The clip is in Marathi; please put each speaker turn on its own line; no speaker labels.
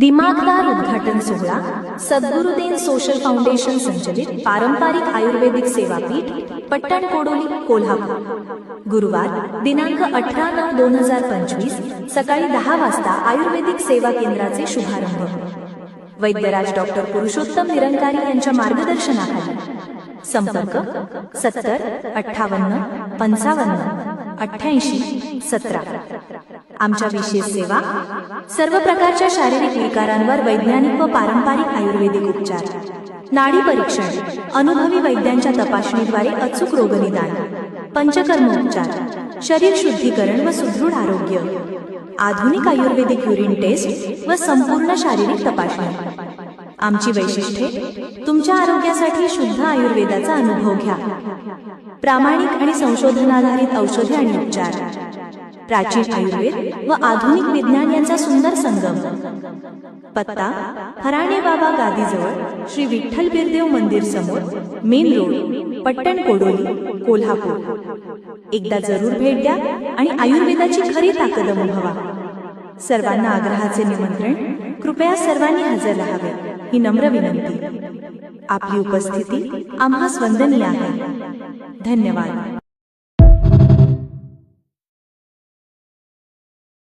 दिमागदार उद्घाटन सोहळा सद्गुरुदेन सोशल फाउंडेशन संचलित पारंपरिक आयुर्वेदिक सेवापीठ पट्टण कोडोली कोल्हापूर. गुरुवार दिनांक अठरा नऊ दोन हजार पंचवीस सकाळी दहा वाजता आयुर्वेदिक सेवा केंद्राचे शुभारंभ. वैद्यराज डॉक्टर पुरुषोत्तम निरंकारी यांच्या मार्गदर्शनाखाली. संपर्क सत्तर अठ्ठावन्न पंचावन्न अठ्ठ्याऐंशी सतरा. आमच्या विशेष सेवा सर्व प्रकारच्या शारीरिक विकारांवर वैज्ञानिक व पारंपरिक आयुर्वेदिक उपचार नाडी परीक्षण अनुभवी वैद्यांच्या तपासणीद्वारे अचूक रोगनिदान पंचकर्म उपचार शरीर शुद्धीकरण व सुदृढ आरोग्य आधुनिक आयुर्वेदिक युरिन टेस्ट व संपूर्ण शारीरिक तपासणी. आमची वैशिष्ट्ये तुमच्या आरोग्यासाठी शुद्ध आयुर्वेदाचा अनुभव घ्या. प्रामाणिक आणि संशोधनाधारित औषधे आणि उपचार. प्राचीन आयुर्वेद व आधुनिक विज्ञान यांचा सुंदर संगम. पत्ता हराणे बाबा गादीजवळ श्री विठ्ठल बिरदेव मंदिर समोर मेन रोड पट्टण कोडोली कोल्हापूर. एकदा जरूर भेट द्या आणि आयुर्वेदाची खरी ताकद अनुभवा सर्वांना आग्रहाचे निमंत्रण कृपया सर्वांनी हजर राहावे ही नम्र विनंती. आपली उपस्थिती आम्हा वंदनीय आहे. धन्यवाद.